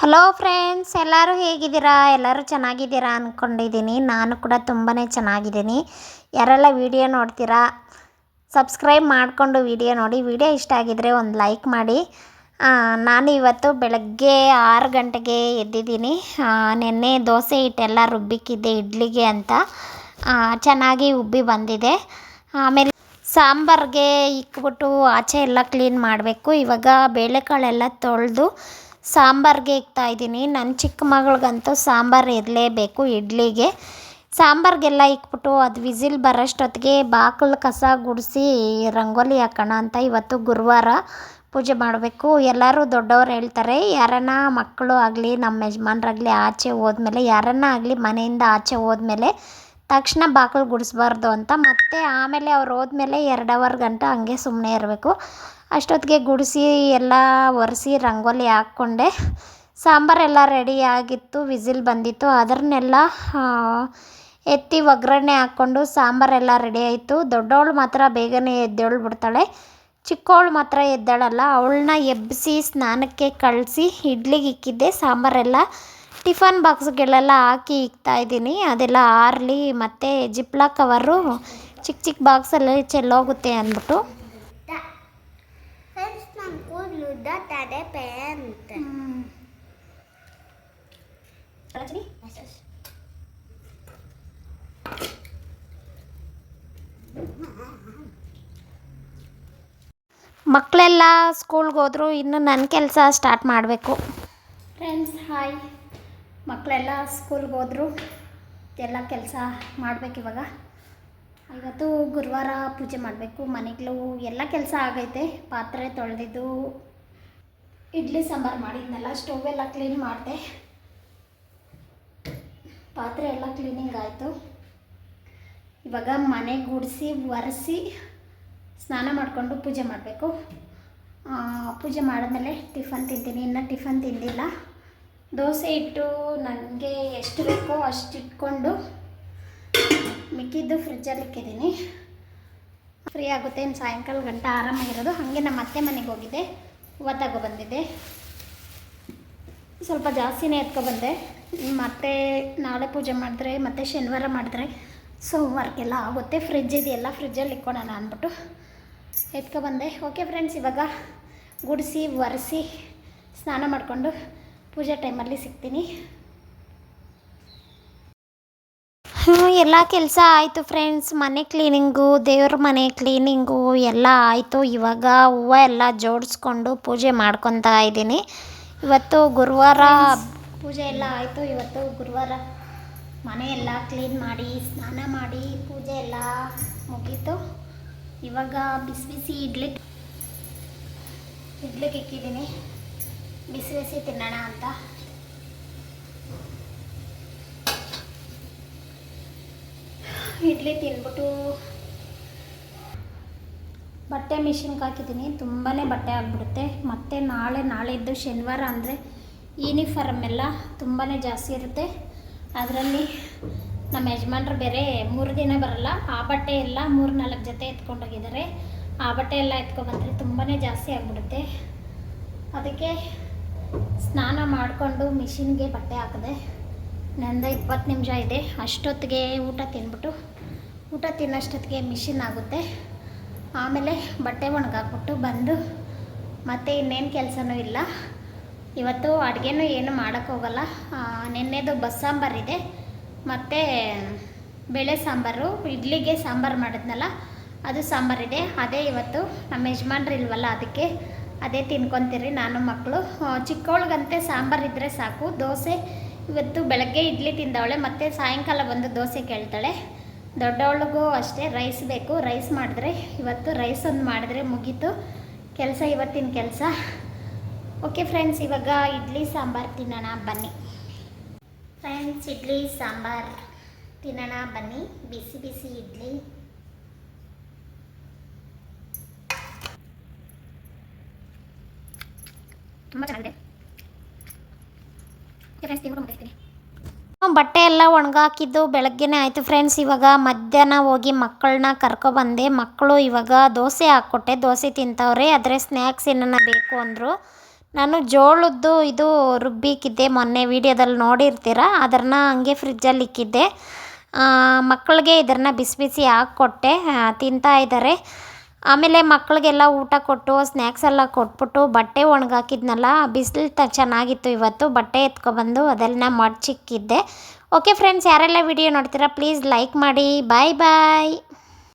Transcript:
Hello friends ಎಲ್ಲರೂ ಹೇಗಿದ್ದೀರಾ? ಎಲ್ಲರೂ ಚೆನ್ನಾಗಿದ್ದೀರಾ ಅಂದ್ಕೊಂಡಿದ್ದೀನಿ ನಾನು ಕೂಡ ತುಂಬಾ ಚೆನ್ನಾಗಿದ್ದೀನಿ. ಯಾರೆಲ್ಲ ವಿಡಿಯೋ ನೋಡ್ತೀರಾ ಸಬ್ಸ್ಕ್ರೈಬ್ ಮಾಡಿಕೊಂಡು ವಿಡಿಯೋ ನೋಡಿ. ವಿಡಿಯೋ ಇಷ್ಟ ಆಗಿದ್ದರೆ ಒಂದು ಲೈಕ್ ಮಾಡಿ. ನಾನು ಇವತ್ತು ಬೆಳಗ್ಗೆ ಆರು ಗಂಟೆಗೆ ಎದ್ದಿದ್ದೀನಿ. ನೆನ್ನೆ ದೋಸೆ ಹಿಟ್ಟೆಲ್ಲ ರುಬ್ಬಿಕ್ಕಿದ್ದೆ ಇಡ್ಲಿಗೆ ಅಂತ. ಚೆನ್ನಾಗಿ ಉಬ್ಬಿ ಬಂದಿದೆ. ಆಮೇಲೆ ಸಾಂಬಾರ್ಗೆ ಇಕ್ಬಿಟ್ಟು ಆಚೆ ಎಲ್ಲ ಕ್ಲೀನ್ ಮಾಡಬೇಕು. ಇವಾಗ ಬೇಳೆಕಾಳೆಲ್ಲ ತೊಳೆದು ಸಾಂಬಾರ್ಗೆ ಇಕ್ತಾ ಇದ್ದೀನಿ. ನನ್ನ ಚಿಕ್ಕ ಮಗಳಿಗಂತೂ ಸಾಂಬಾರು ಇರಲೇಬೇಕು ಇಡ್ಲಿಗೆ. ಸಾಂಬಾರಿಗೆಲ್ಲ ಇಕ್ಬಿಟ್ಟು ಅದು ವಿಸಿಲ್ ಬರೋಷ್ಟೊತ್ತಿಗೆ ಬಾಗಿಲು ಕಸ ಗುಡಿಸಿ ರಂಗೋಲಿ ಹಾಕೋಣ ಅಂತ ಇವತ್ತು ಗುರುವಾರ ಪೂಜೆ ಮಾಡಬೇಕು. ಎಲ್ಲರೂ ದೊಡ್ಡವ್ರು ಹೇಳ್ತಾರೆ, ಯಾರನ್ನ ಮಕ್ಕಳು ಆಗಲಿ, ನಮ್ಮ ಯಜಮಾನ್ರಾಗಲಿ ಆಚೆ ಹೋದ್ಮೇಲೆ, ಯಾರನ್ನ ಆಗಲಿ ಮನೆಯಿಂದ ಆಚೆ ಹೋದ್ಮೇಲೆ ತಕ್ಷಣ ಬಾಕಲು ಗುಡಿಸ್ಬಾರ್ದು ಅಂತ ಮತ್ತೆ ಆಮೇಲೆ ಅವ್ರು ಹೋದ್ಮೇಲೆ ಎರಡು ಅವರ್ ಗಂಟ ಹಂಗೆ ಸುಮ್ಮನೆ ಇರಬೇಕು. ಅಷ್ಟೊತ್ತಿಗೆ ಗುಡಿಸಿ ಎಲ್ಲ ಒರೆಸಿ ರಂಗೋಲಿ ಹಾಕ್ಕೊಂಡೆ. ಸಾಂಬಾರೆಲ್ಲ ರೆಡಿ ಆಗಿತ್ತು, ವಿಸಿಲ್ ಬಂದಿತ್ತು. ಅದನ್ನೆಲ್ಲ ಎತ್ತಿ ಒಗ್ಗರಣೆ ಹಾಕ್ಕೊಂಡು ಸಾಂಬಾರೆಲ್ಲ ರೆಡಿ ಆಯಿತು. ದೊಡ್ಡವಳು ಮಾತ್ರ ಬೇಗನೆ ಎದ್ದೇಳು ಬಿಡ್ತಾಳೆ ಚಿಕ್ಕವಳು ಮಾತ್ರ ಎದ್ದಾಳಲ್ಲ. ಅವಳನ್ನ ಎಬ್ಬಿಸಿ ಸ್ನಾನಕ್ಕೆ ಕಳಿಸಿ ಇಡ್ಲಿಗೆ ಇಕ್ಕಿದ್ದೆ. ಸಾಂಬಾರೆಲ್ಲ ಟಿಫನ್ ಬಾಕ್ಸ್ಗಳೆಲ್ಲ ಹಾಕಿ ಇಕ್ತಾ ಇದ್ದೀನಿ. ಅದೆಲ್ಲ ಆರಲಿ ಮತ್ತು ಜಿಪ್ಲಾ ಕವರು ಚಿಕ್ಕ ಚಿಕ್ಕ ಬಾಕ್ಸಲ್ಲಿ ಚೆಲ್ಲೋಗುತ್ತೆ ಅಂದ್ಬಿಟ್ಟು ಫ್ರೆಂಡ್ಸ್ ನನ್ನ ಕೂದಲು ಅಂತ ಪೇಂಟ್ ಮಕ್ಕಳೆಲ್ಲ ಸ್ಕೂಲ್ಗೆ ಹೋದ್ರು ಇನ್ನು ನನ್ನ ಕೆಲಸ ಸ್ಟಾರ್ಟ್ ಮಾಡಬೇಕು. ಫ್ರೆಂಡ್ಸ್ ಹಾಯ್ ಮಕ್ಕಳೆಲ್ಲ ಸ್ಕೂಲ್ಗೆ ಹೋದ್ರು ಎಲ್ಲ ಕೆಲಸ ಮಾಡಬೇಕು ಇವಾಗ. ಇವತ್ತು ಗುರುವಾರ ಪೂಜೆ ಮಾಡಬೇಕು ಮನೆಗಳು ಎಲ್ಲ ಕೆಲಸ ಆಗೈತೆ ಪಾತ್ರೆ ತೊಳೆದಿದ್ದು ಇಡ್ಲಿ ಸಾಂಬಾರು ಮಾಡಿದ್ನಲ್ಲ ಸ್ಟವ್ ಎಲ್ಲ ಕ್ಲೀನ್ ಮಾಡಿದೆ. ಪಾತ್ರೆ ಎಲ್ಲ ಕ್ಲೀನಿಂಗ್ ಆಯಿತು. ಇವಾಗ ಮನೆ ಗುಡಿಸಿ, ಒರೆಸಿ, ಸ್ನಾನ ಮಾಡಿಕೊಂಡು ಪೂಜೆ ಮಾಡಬೇಕು. ಪೂಜೆ ಮಾಡಿದ್ಮೇಲೆ ಟಿಫನ್ ತಿಂತೀನಿ. ಇನ್ನೂ ಟಿಫನ್ ತಿಂದಿಲ್ಲ. ದೋಸೆ ಇಟ್ಟು ನನಗೆ ಎಷ್ಟು ಬೇಕೋ ಅಷ್ಟು ಇಟ್ಕೊಂಡು ಮಿಕ್ಕಿದ್ದು ಫ್ರಿಜ್ಜಲ್ಲಿ ಇಕ್ಕಿದ್ದೀನಿ. ಫ್ರೀ ಆಗುತ್ತೆ. ಇನ್ನು ಸಾಯಂಕಾಲ ಗಂಟೆ ಆರಾಮಾಗಿರೋದು. ಹಾಗೆ ನಮ್ಮ ಅತ್ತೆ ಮನೆಗೆ ಹೋಗಿದ್ದೆ ಹೂವು ತಗೊಬಂದಿದ್ದೆ ಸ್ವಲ್ಪ ಜಾಸ್ತಿನೇ ಎತ್ಕೊಬಂದೆ. ಮತ್ತೆ ನಾಳೆ ಪೂಜೆ ಮಾಡಿದ್ರೆ, ಮತ್ತೆ ಶನಿವಾರ ಮಾಡಿದ್ರೆ ಸೋಮವಾರಕ್ಕೆಲ್ಲ ಆಗುತ್ತೆ. ಫ್ರಿಜ್ ಇದೆಯಲ್ಲ ಫ್ರಿಜ್ಜಲ್ಲಿ ಇಕ್ಕೊಳೋಣ ಅಂದ್ಬಿಟ್ಟು ಎತ್ಕೊಬಂದೆ. ಓಕೆ ಫ್ರೆಂಡ್ಸ್ ಇವಾಗ ಗುಡಿಸಿ, ಒರೆಸಿ, ಸ್ನಾನ ಮಾಡಿಕೊಂಡು ಪೂಜೆ ಟೈಮಲ್ಲಿ ಸಿಗ್ತೀನಿ. ಎಲ್ಲ ಕೆಲಸ ಆಯಿತು ಫ್ರೆಂಡ್ಸ್ ಮನೆ ಕ್ಲೀನಿಂಗು ದೇವ್ರ ಮನೆ ಕ್ಲೀನಿಂಗು ಎಲ್ಲ ಆಯಿತು. ಇವಾಗ ಹೂವು ಎಲ್ಲ ಜೋಡಿಸ್ಕೊಂಡು ಪೂಜೆ ಮಾಡ್ಕೊತಾ ಇದ್ದೀನಿ. ಇವತ್ತು ಗುರುವಾರ ಪೂಜೆ ಎಲ್ಲ ಆಯಿತು. ಇವತ್ತು ಗುರುವಾರ ಮನೆ ಎಲ್ಲ ಕ್ಲೀನ್ ಮಾಡಿ ಸ್ನಾನ ಮಾಡಿ ಪೂಜೆ ಎಲ್ಲ ಮುಗೀತು. ಇವಾಗ ಬಿಸಿ ಬಿಸಿ ಇಡ್ಲಿ ಇಡ್ಲಿಕ್ಕೆ ಇಕ್ಕಿದ್ದೀನಿ. ಬಿಸಿ ಬಿಸಿ ತಿನ್ನೋಣ ಅಂತ. ಇಡ್ಲಿ ತಿಂದ್ಬಿಟ್ಟು ಬಟ್ಟೆ ಮಿಷಿನ್ಗೆ ಹಾಕಿದ್ದೀನಿ. ತುಂಬಾ ಬಟ್ಟೆ ಆಗಿಬಿಡುತ್ತೆ. ಮತ್ತು ನಾಳೆ ನಾಳೆದ್ದು ಶನಿವಾರ ಅಂದರೆ ಯೂನಿಫಾರ್ಮ್ ಎಲ್ಲ ತುಂಬಾ ಜಾಸ್ತಿ ಇರುತ್ತೆ. ಅದರಲ್ಲಿ ನಮ್ಮ ಯಜಮಾನ್ರು ಬೇರೆ ಮೂರು ದಿನ ಬರಲ್ಲ. ಆ ಬಟ್ಟೆ ಎಲ್ಲ ಮೂರು ನಾಲ್ಕು ಜೊತೆ ಎತ್ಕೊಂಡೋಗಿದ್ದಾರೆ. ಆ ಬಟ್ಟೆ ಎಲ್ಲ ಎತ್ಕೊಬಂದರೆ ತುಂಬಾ ಜಾಸ್ತಿ ಆಗಿಬಿಡುತ್ತೆ. ಅದಕ್ಕೆ ಸ್ನಾನ ಮಾಡಿಕೊಂಡು ಮಿಷಿನ್ಗೆ ಬಟ್ಟೆ ಹಾಕಿದೆ ನಂದು ಇಪ್ಪತ್ತು ನಿಮಿಷ ಇದೆ. ಅಷ್ಟೊತ್ತಿಗೆ ಊಟ ತಿಂದ್ಬಿಟ್ಟು ಊಟ ತಿನ್ನೋಷ್ಟೊತ್ತಿಗೆ ಮಿಷಿನ್ ಆಗುತ್ತೆ. ಆಮೇಲೆ ಬಟ್ಟೆ ಒಣಗಾಕ್ಬಿಟ್ಟು ಬಂದು ಮತ್ತೆ ಇನ್ನೇನು ಕೆಲಸನೂ ಇಲ್ಲ. ಇವತ್ತು ಅಡುಗೆನೂ ಏನು ಮಾಡೋಕ್ಕೋಗಲ್ಲ ನಿನ್ನೆದು ಆ, ನೆನ್ನೆದು ಬಸ್ ಸಾಂಬಾರಿದೆ ಮತ್ತು ಬೇಳೆ ಸಾಂಬಾರು ಇಡ್ಲಿಗೆ ಸಾಂಬಾರು ಮಾಡಿದ್ನಲ್ಲ ಅದು ಸಾಂಬಾರಿದೆ ಅದೇ ಇವತ್ತು ನಮ್ಮ ಯಜಮಾನ್ರು ಇಲ್ವಲ್ಲ ಅದಕ್ಕೆ ಅದೇ ತಿನ್ಕೊತೀರಿ ನಾನು ಮಕ್ಕಳು. ಚಿಕ್ಕವಳಿಗಂತೆ ಸಾಂಬಾರು ಇದ್ದರೆ ಸಾಕು. ದೋಸೆ ಇವತ್ತು ಬೆಳಗ್ಗೆ ಇಡ್ಲಿ ತಿಂದವಳೆ ಮತ್ತು ಸಾಯಂಕಾಲ ಬಂದು ದೋಸೆ ಕೇಳ್ತಾಳೆ. ದೊಡ್ಡವಳಿಗೂ ಅಷ್ಟೇ ರೈಸ್ ಬೇಕು. ರೈಸ್ ಮಾಡಿದ್ರೆ ಇವತ್ತು ರೈಸ್ ಒಂದು ಮಾಡಿದ್ರೆ ಮುಗೀತು. ಕೆಲಸ ಇವತ್ತಿನ ಕೆಲಸ. ಓಕೆ ಫ್ರೆಂಡ್ಸ್ ಇವಾಗ ಇಡ್ಲಿ ಸಾಂಬಾರು ತಿನ್ನೋಣ, ಬನ್ನಿ. ಫ್ರೆಂಡ್ಸ್ ಇಡ್ಲಿ ಸಾಂಬಾರು ತಿನ್ನೋಣ, ಬನ್ನಿ. ಬಿಸಿ ಬಿಸಿ ಇಡ್ಲಿ. ತುಂಬ ಚೆನ್ನಾಗಿದೆ. ಫ್ರೆಂಡ್ಸ್ ತಿಂಗಳು ಮುಗಿಸ್ತೀನಿ. ಬಟ್ಟೆ ಎಲ್ಲ ಒಣಗಾಕಿದ್ದು ಬೆಳಗ್ಗೆನೇ ಆಯಿತು ಫ್ರೆಂಡ್ಸ್ ಇವಾಗ ಮಧ್ಯಾಹ್ನ ಹೋಗಿ ಮಕ್ಕಳನ್ನ ಕರ್ಕೊಬಂದೆ ಮಕ್ಕಳು ಇವಾಗ ದೋಸೆ ಹಾಕ್ಕೊಟ್ಟೆ. ದೋಸೆ ತಿಂತವ್ರೆ. ಆದರೆ ಸ್ನ್ಯಾಕ್ಸ್ ಏನನ್ನ ಬೇಕು ಅಂದರು. ನಾನು ಜೋಳದ್ದು ಇದು ರುಬ್ಬಿಕ್ಕಿದ್ದೆ. ಮೊನ್ನೆ ವೀಡಿಯೋದಲ್ಲಿ ನೋಡಿರ್ತೀರ? ಅದನ್ನು ಹಂಗೆ ಫ್ರಿಜ್ಜಲ್ಲಿ ಇಕ್ಕಿದ್ದೆ. ಮಕ್ಕಳಿಗೆ ಇದನ್ನು ಬಿಸಿ ಬಿಸಿ ಹಾಕ್ಕೊಟ್ಟೆ. ತಿಂತಾ ಇದ್ದಾರೆ. ಆಮೇಲೆ ಮಕ್ಕಳಿಗೆಲ್ಲ ಊಟ ಕೊಟ್ಟು ಸ್ನ್ಯಾಕ್ಸ್ ಎಲ್ಲ ಕೊಟ್ಬಿಟ್ಟು ಬಟ್ಟೆ ಒಣಗಾಕಿದ್ನಲ್ಲ ಬಿಸಿಲು ತ ಚೆನ್ನಾಗಿತ್ತು ಇವತ್ತು. ಬಟ್ಟೆ ಎತ್ಕೊಬಂದು ಅದೆಲ್ಲ ಮಡ್ಚಿಕ್ಕಿದ್ದೆ. ಓಕೆ ಫ್ರೆಂಡ್ಸ್ ಯಾರೆಲ್ಲ ವಿಡಿಯೋ ನೋಡ್ತೀರಾ ಪ್ಲೀಸ್ ಲೈಕ್ ಮಾಡಿ. Bye bye